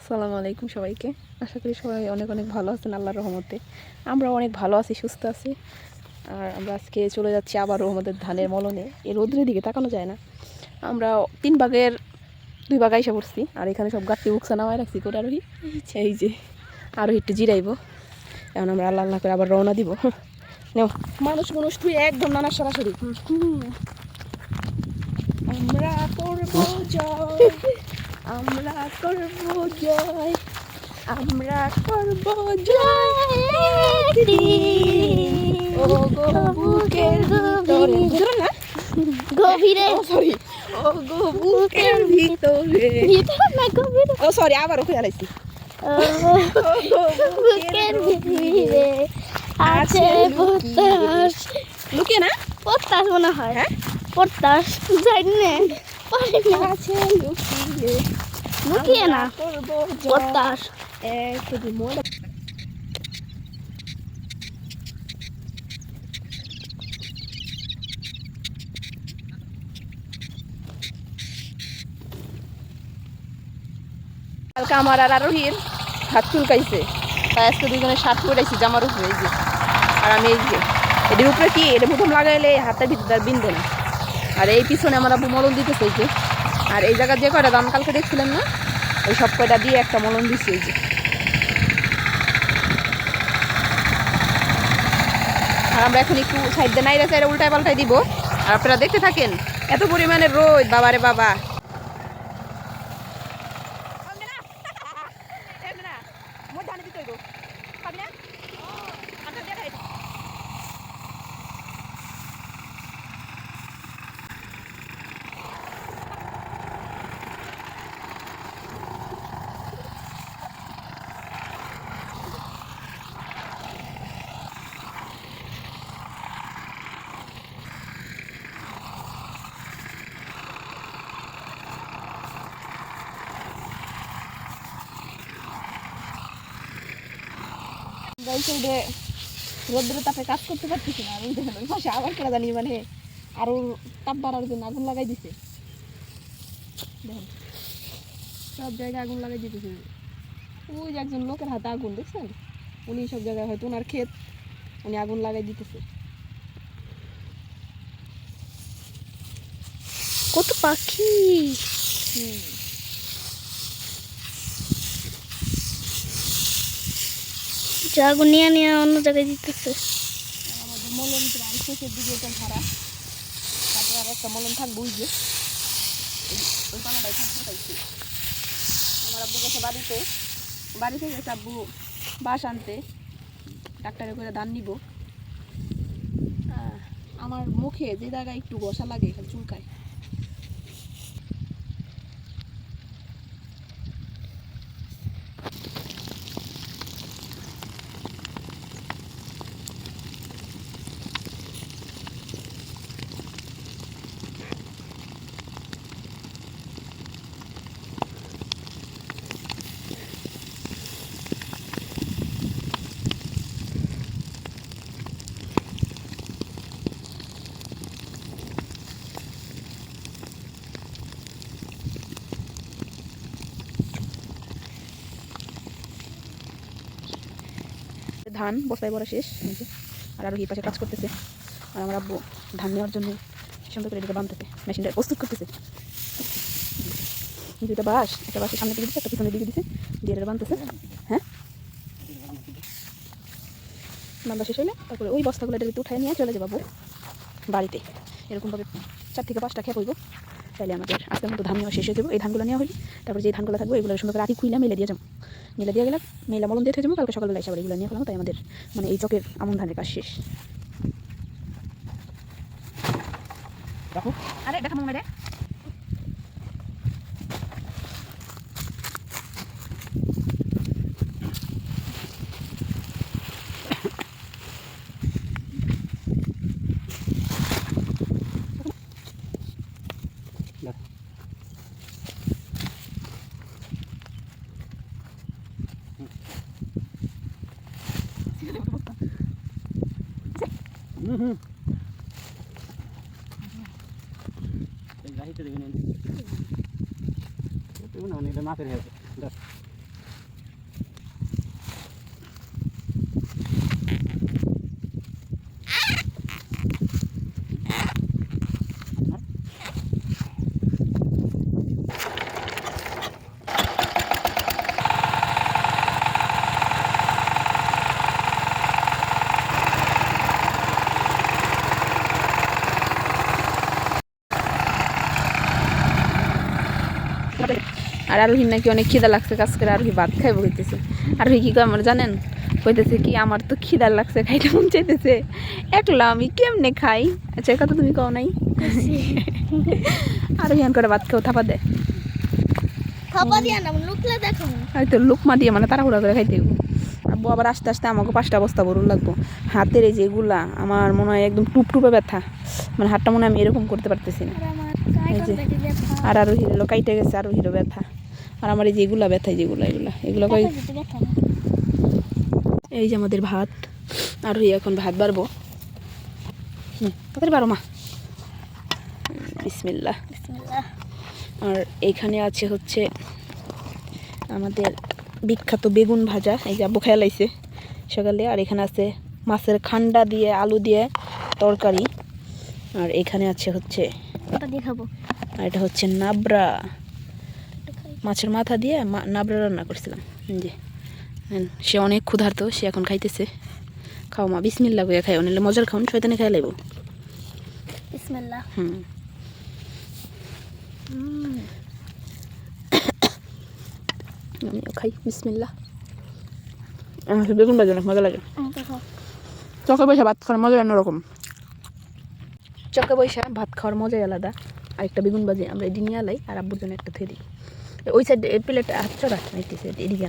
আসসালামু আলাইকুম সবাইকে। আশা করি সবাই অনেক অনেক ভালো আছেন আল্লাহর রহমতে। আমরা অনেক ভালো আছি সুস্থ আছি। আর আমরা আজকে চলে যাচ্ছি আবারও আমাদের ধানের মলনে। এই রোদ্রের দিকে তাকানো যায় না। আমরা তিন ভাগের দুই ভাগ আইসা পড়ছি আর এখানে সব গাছটি উকসা নামায় রাখছি। করে আরোহী? এই যে আরও একটু জিরাইব। এখন আমরা আল্লাহ আল্লাহ করে আবার রওনা দিব। নেও। মানুষ মানুষ তুই একদম নানা সরাসরি। আমরা করব আমরা করব জয় আমরা করব জয় ও গো বুকের ভিতরে। না? গভীরে। সরি ও গো বুকের ভিতরে। ভিতর না গভীরে। ও সরি আবার ওকে আলাইছি বুকের ভিতরে আছে পত্তাস লুকিয়ে। না? পত্তাস মনে হয়। হ্যাঁ? পত্তাস জানি না। লুকিয়ে। লুকিয়ে না। কালকে আমার আর আরোহীর হাত চুলকাইছে। তাই আজকে দুজনে শার্ট পরেছি জামার উপরে এই যে। আর আমি এই যে এটির উপরে কি? এটা প্রথম লাগাইলে হাতটা ভিতরে বিনবে না। আর এই পিছনে আমার আব্বু মলম দিতে চাইছে। আর এই জায়গা যে কয়টা দাম কালকে দেখছিলাম না? ওই সব কয়টা দিয়ে একটা মলম দিচ্ছে এই যে। আর আমরা এখন একটু সাইড দিয়ে নাইরা সাইডে উল্টায় পাল্টায় দিব। আর আপনারা দেখতে থাকেন, এত পরিমাণে রোদ, বাবারে বাবা। এই সাইডে রোদ্র তাপে কাজ করতে পারতেছি না। আমি দেখেন ওই পাশে আবার কেনা জানি মানে আরও তাপ বাড়ার জন্য আগুন লাগাই দিছে। দেখেন সব জায়গায় আগুন লাগাই দিতেছে। ওই একজন লোকের হাতে আগুন দেখছেন? উনি সব জায়গায় হয়তো ওনার ক্ষেত উনি আগুন লাগাই দিতেছে। কত পাখি! হুম। জাগো নিয়ে নিয়ে অন্য জায়গায় দিতেছে। শেষের আর একটা থাকব যে ওই- আমার বাড়িতে বাড়ি গেছে বাস আনতে করে নিব আমার মুখে যে জায়গায় একটু বসা লাগে খালি চুলকায়। ধান, বস্তায় ভরা শেষ আর আরও এই পাশে কাজ করতেছে। আর আমার আব্বু ধান নেওয়ার জন্য সুন্দর করে এদিকে বাঁধতেছে, মেশিনটা প্রস্তুত করতেছে। দুইটা বাস একটা বাসের সামনে দিকে দিচ্ছে একটা পিছনে দিকে দিচ্ছে দিয়ে এটা বাঁধতেছে। হ্যাঁ? বান্ধা শেষ হলে তারপরে ওই বস্তাগুলো এটা উঠায় নিয়ে চলে যাব বাড়িতে। এরকমভাবে চার থেকে পাঁচটা খেয়ে পড়ব। তাহলে আমাদের আজকের মতো ধান নেওয়া শেষ হয়ে যাব। এই ধানগুলো নেওয়া হলে তারপরে যে ধানগুলো থাকবে এগুলো সুন্দর করে আটি খুইলা মেলে দিয়ে যাব। মেলে দিয়ে গেলাম মেলা মলম দিয়ে যাব কালকে সকালবেলা এসে আবার এগুলো নিয়ে ফেলাম তাই আমাদের মানে এই চকের আমন ধানের কাজ শেষ। দেখো। আরে দেখা মামা রে হুম এই গাড়িতে দেবেন না এটা মাছের হয়েছে। আর আরোহীর নাকি অনেক খিদা লাগছে কাজ করে আরোহী ভাত খাইব হইতেছে আরোহী কি কয় আমার জানেন? কইতেছে কি আমার তো খিদা লাগছে খাইতে মন চাইতেছে। একলা আমি কেমনে খাই? আচ্ছা কথা তুমি কও নাই? আরোহী আন করে ভাত খেয়েও থাপা দেয় থাপা দিয়া না লুকলে দেখো। আর তো লুকমা দিয়ে মানে তাড়াহুড়া করে খাইতে। আব্বু আবার আস্তে আস্তে আমাকে পাঁচটা বস্তা বরুন লাগবো। হাতের এই যেগুলা আমার মনে হয় একদম টুপটুপে ব্যথা। মানে হাতটা মনে হয় আমি এরকম করতে পারতেছি না। আর আর আরও হিরো কাইটে গেছে আরও হিরো ব্যথা। আর আমার এই যে এগুলা ব্যথা যেগুলা এগুলা। এগুলো এই যে আমাদের ভাত আর ওই এখন ভাত বাড়বো। হুম, পারো মা। বিসমিল্লা আর এইখানে আছে হচ্ছে আমাদের বিখ্যাত বেগুন ভাজা। এই যে আব্বু খেয়াল আইছে সকালে। আর এখানে আছে মাছের খান্ডা দিয়ে আলু দিয়ে তরকারি। আর এখানে আছে হচ্ছে খাব। আর এটা হচ্ছে নাবরা। মাছের মাথা দিয়ে মা- নাবড়া রান্না করছিলাম। জি নেন, সে অনেক ক্ষুধার্ত সে এখন খাইতেছে। খাও মা বিসমিল্লা করে খাই অনেক মজার খাওন শয়তানে খাই লাগবো বিসমিল্লাহ। হুম। আমিও খাই বিসমিল্লা আমার বেগুন বাজে অনেক মজা লাগে। চকে বৈশা ভাত খাওয়ার মজা অন্যরকম। চকে বৈশা ভাত খাওয়ার মজাই আলাদা। আর একটা বেগুন বাজে আমরা এদিকে নিয়ে আলাই আর আব্বুর জন্য একটা থেরি ওই সাইড প্লেট হাত চড়া নাইতেছে এদিকে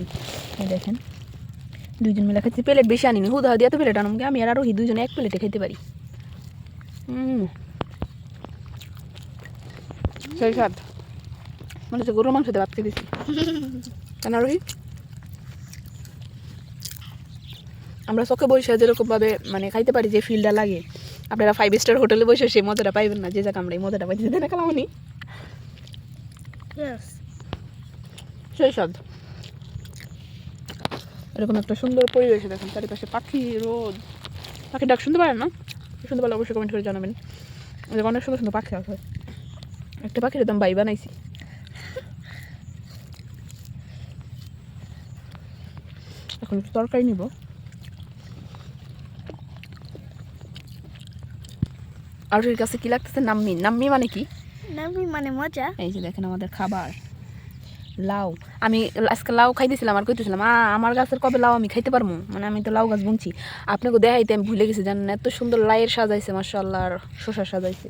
দেখেন, দুইজন মিলে খাচ্ছি প্লেট বেশি আনিনি। হুদা দিয়ে এত প্লেট আনুন আমি আর আরোহী দুজনে এক প্লেটে খেতে পারি। হুম সেই স্বাদ। মনে হচ্ছে গরুর ভাত কেন আরোহী? আমরা চোখে বসে যেরকমভাবে মানে খাইতে পারি যে ফিলটা লাগে, আপনারা ফাইভ স্টার হোটেলে বসে সেই মজাটা পাইবেন না, যে জায়গা আমরা এই মজাটা পাইছি না কালামনি ইয়েস স্বাদ এরকম একটা সুন্দর পরিবেশে দেখুন চারিপাশে পাখি রোদ। পাখি ডাক শুনতে পারেন না? শুনতে পারলে অবশ্যই কমেন্ট করে জানাবেন। এরকম অনেক সুন্দর সুন্দর পাখি আছে। একটা পাখির একদম বাই বানাইছি। এখন একটু তরকারি নিব। আর ওর কাছে কি লাগতেছে? নাম্মি। নাম্মি মানে কি? নাম্মি মানে মজা। এই যে দেখেন আমাদের খাবার। লাউ। আমি আজকে লাউ খাইতেছিলাম আর কইতেছিলাম আমার গাছের কবে লাউ আমি খাইতে পারব মানে আমি তো লাউ গাছ বুনছি। আপনাকে দেখাইতে আমি ভুলে গেছি জানেন এত সুন্দর লাইয়ের সাজাইছে মার্শাল্লাহ আর শসা সাজাইছে।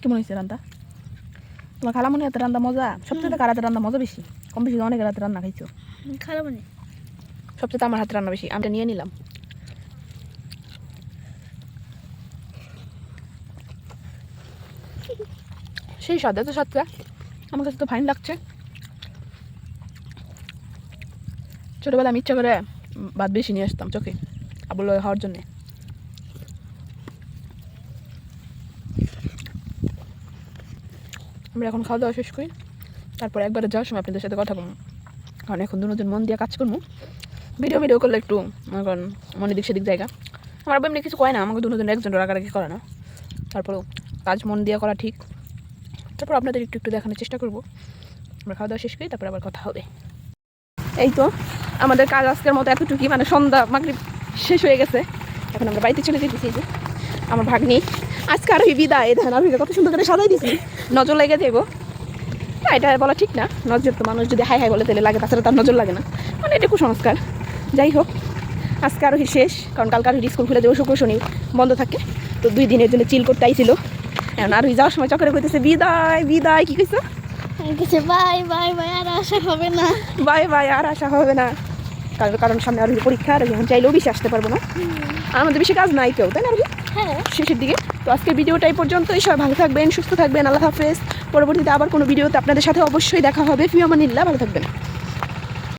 কেমন হয়েছে রান্না? তোমার খালা মনে হাতে রান্না মজা? সবচেয়ে কার হাতে রান্না মজা বেশি? কম বেশি অনেক রাতে রান্না খাইছো? খারাপ মানে সবচেয়ে আমার হাতে রান্না বেশি আমি নিয়ে নিলাম। সেই স্বাদ এত স্বাদটা আমার কাছে তো ফাইন লাগছে। ছোটোবেলা আমি ইচ্ছা করে বাদ বেশি নিয়ে আসতাম চোখে, আবুল হওয়ার জন্যে। আমরা এখন খাওয়া দাওয়া শেষ করি। তারপর একবারে যাওয়ার সময় আপনাদের সাথে কথা বলব। কারণ এখন দুজন মন দিয়ে কাজ করব। ভিডিও ভিডিও করলে একটু, মনে মনে দিক সেদিক জায়গা। আমার এমনি কিছু কয় না, আমাকে দুজন একজন রাগারাগি করে না। তারপরেও কাজ মন দিয়ে করা ঠিক। তারপর আপনাদের একটু একটু দেখানোর চেষ্টা করব। আমরা খাওয়া দাওয়া শেষ করি, তারপর আবার কথা হবে। এই তো, আমাদের কাজ আজকের মতো এতটুকুই মানে সন্ধ্যা মাগরিব শেষ হয়ে গেছে। এখন আমরা বাড়িতে চলে যেতেছি যে, আমার ভাগ্নি। আজকে আরোহী বিদায়, দেখেন আরোহী কত সুন্দর করে সাজাই দিছি। নজর লেগে দেবো না, এটা বলা ঠিক না, নজর তো মানুষ যদি হাই হাই বলে তাহলে লাগে, তাছাড়া তার নজর লাগে না। মানে এটা কুসংস্কার। যাই হোক, আজকে আরোহী শেষ, কারণ কালকে আরোহী স্কুল খুলে দেবো শুক্র শনি বন্ধ থাকে, তো দুই দিনের জন্য চিল করতে আইছিল। এখন আরোহী যাওয়ার সময় চক্করে কইতেছে বিদায় বিদায়। কি কইছো? কিছু বাই বাই বাই আর আশা হবে না। বাই বাই আর আশা হবে না। কারণ কারণ সামনে আরোহী পরীক্ষা আর এখন চাইলেও বেশি আসতে পারব না। আর আমাদের বেশি কাজ নাই কেউ তাই না হ্যাঁ। শেষের দিকে। তো আজকের ভিডিওটা এই পর্যন্তই। সবাই ভালো থাকবেন সুস্থ থাকবেন। আল্লাহ হাফেজ। পরবর্তীতে আবার কোনো ভিডিওতে আপনাদের সাথে অবশ্যই দেখা হবে। ফিয়ামানিল্লাহ ভালো থাকবেন।